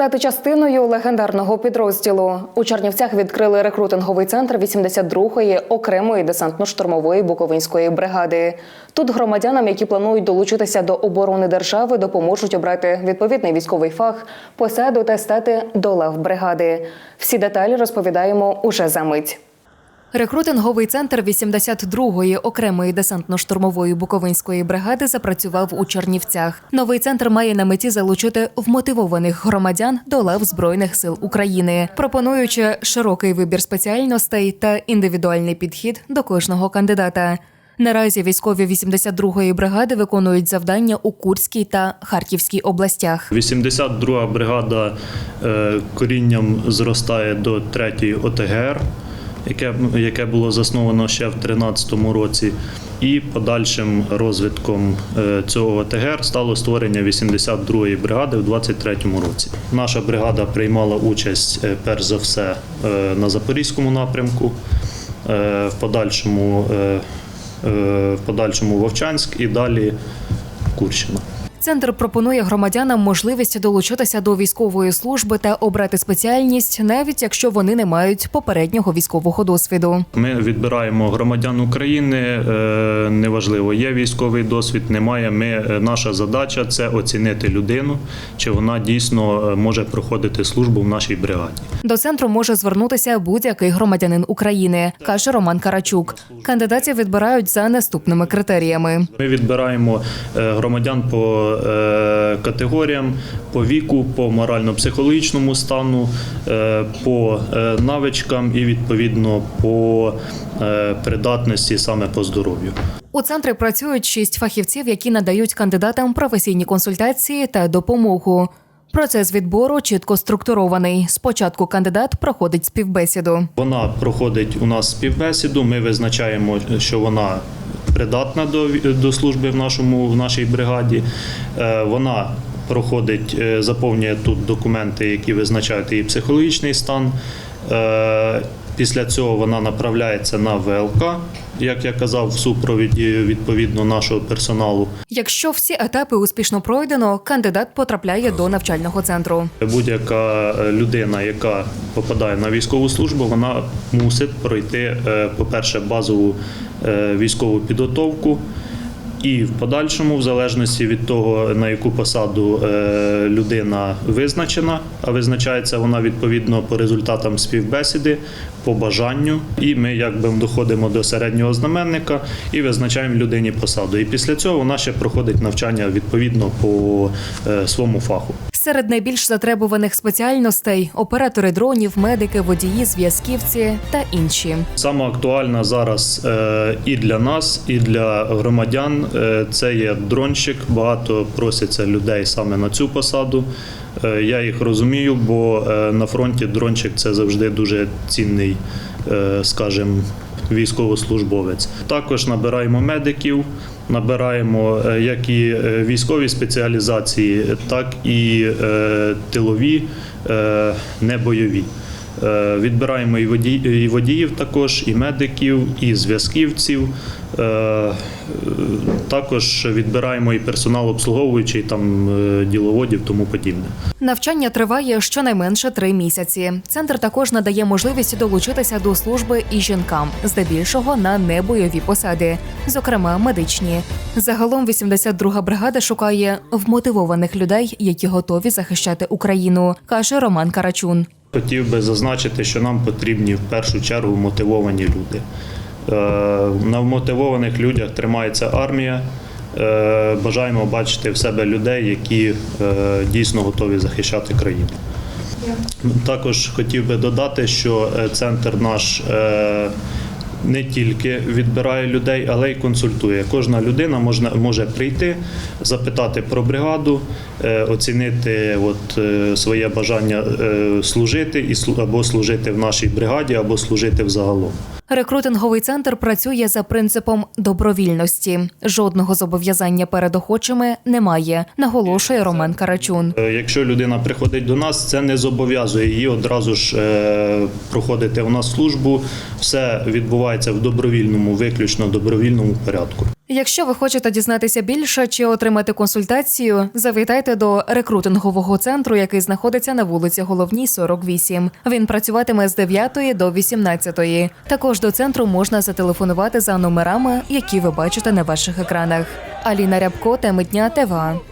Стати частиною легендарного підрозділу у Чернівцях відкрили рекрутинговий центр 82-ї окремої десантно-штурмової буковинської бригади. Тут громадянам, які планують долучитися до оборони держави, допоможуть обрати відповідний військовий фах, посаду та стати до лав бригади. Всі деталі розповідаємо уже за мить. Рекрутинговий центр 82-ї окремої десантно-штурмової буковинської бригади запрацював у Чернівцях. Новий центр має на меті залучити вмотивованих громадян до лав збройних сил України, пропонуючи широкий вибір спеціальностей та індивідуальний підхід до кожного кандидата. Наразі військові 82-ї бригади виконують завдання у Курській та Харківській областях. 82 бригада е, корінням зростає до 3-ї ОТГР, яке, яке було засновано ще в 2013 році. І подальшим розвитком е, цього ОТГР стало створення 82-ї бригади в 2023 році. Наша бригада приймала участь е, перш за все е, на Запорізькому напрямку, в подальшому, в подальшому Вовчанськ і далі Курщина. Центр пропонує громадянам можливість долучитися до військової служби та обрати спеціальність, навіть якщо вони не мають попереднього військового досвіду. Ми відбираємо громадян України. е, Неважливо, є військовий досвід, немає. Ми е, наша задача це оцінити людину, чи вона дійсно е, може проходити службу в нашій бригаді. До центру може звернутися будь-який громадянин України, каже Роман Карачук. Кандидатів відбирають за наступними критеріями. Ми відбираємо громадян по е, категоріям, по віку, по морально-психологічному стану, е, по е, навичкам і відповідно по е, придатності саме по здоров'ю. У центрі працюють шість фахівців, які надають кандидатам професійні консультації та допомогу. Процес відбору чітко структурований. Спочатку кандидат проходить співбесіду. Вона проходить у нас співбесіду. Ми визначаємо, що вона придатна до, до служби в нашому в нашій бригаді. Е, Вона проходить, е, заповнює тут документи, які визначають її психологічний стан. Після цього вона направляється на ВЛК, як я казав, в супровіді відповідно нашого персоналу. Якщо всі етапи успішно пройдено, кандидат потрапляє до навчального центру. Будь-яка е, людина, яка попадає на військову службу, вона мусить пройти, е, по-перше, базову е, військову підготовку. І в подальшому, в залежності від того, на яку посаду е, людина визначена, а визначається вона відповідно по результатам співбесіди, по бажанню. І ми якби доходимо до середнього знаменника і визначаємо людині посаду. І після цього вона ще проходить навчання відповідно по е, своєму фаху. Серед найбільш затребуваних спеціальностей оператори дронів, медики, водії, зв'язківці та інші. Саме актуальна зараз е, і для нас, і для громадян е, це є дронщик. Багато просяться людей саме на цю посаду. Е, Я їх розумію, бо на фронті дронщик це завжди дуже цінний, скажімо, військовослужбовець. Також набираємо медиків, набираємо е, як і е, військові спеціалізації, так і е, тилові, небойові. Е, Відбираємо і водіїв також, і медиків, і зв'язківців. Е, Також відбираємо і персонал обслуговуючий, там е, діловодів, тому подібне. Навчання триває щонайменше три місяці. Центр також надає можливість долучитися до служби і жінкам, здебільшого на небойові посади, зокрема медичні. Загалом 82-га бригада шукає вмотивованих людей, які готові захищати Україну, каже Роман Карачун. Хотів би зазначити, що нам потрібні в першу чергу мотивовані люди. Е, На вмотивованих людях тримається армія. Е, Бажаємо бачити в себе людей, які е, дійсно готові захищати країну. Також хотів би додати, що центр наш не тільки відбирає людей, але й консультує. Кожна людина можна, може прийти, запитати про бригаду, е, оцінити от, е, своє бажання е, служити і або служити в нашій бригаді, або служити взагалом. Рекрутинговий центр працює за принципом добровільності. Жодного зобов'язання перед охочими немає, наголошує Роман Карачун. Якщо людина приходить до нас, це не зобов'язує її одразу ж проходити у нас службу. Все відбувається в добровільному, виключно добровільному порядку. Якщо ви хочете дізнатися більше чи отримати консультацію, завітайте до рекрутингового центру, який знаходиться на вулиці Головній, 48. Він працюватиме з 9 до 18. Також до центру можна зателефонувати за номерами, які ви бачите на ваших екранах. Аліна Рябко, теми дня ТВА.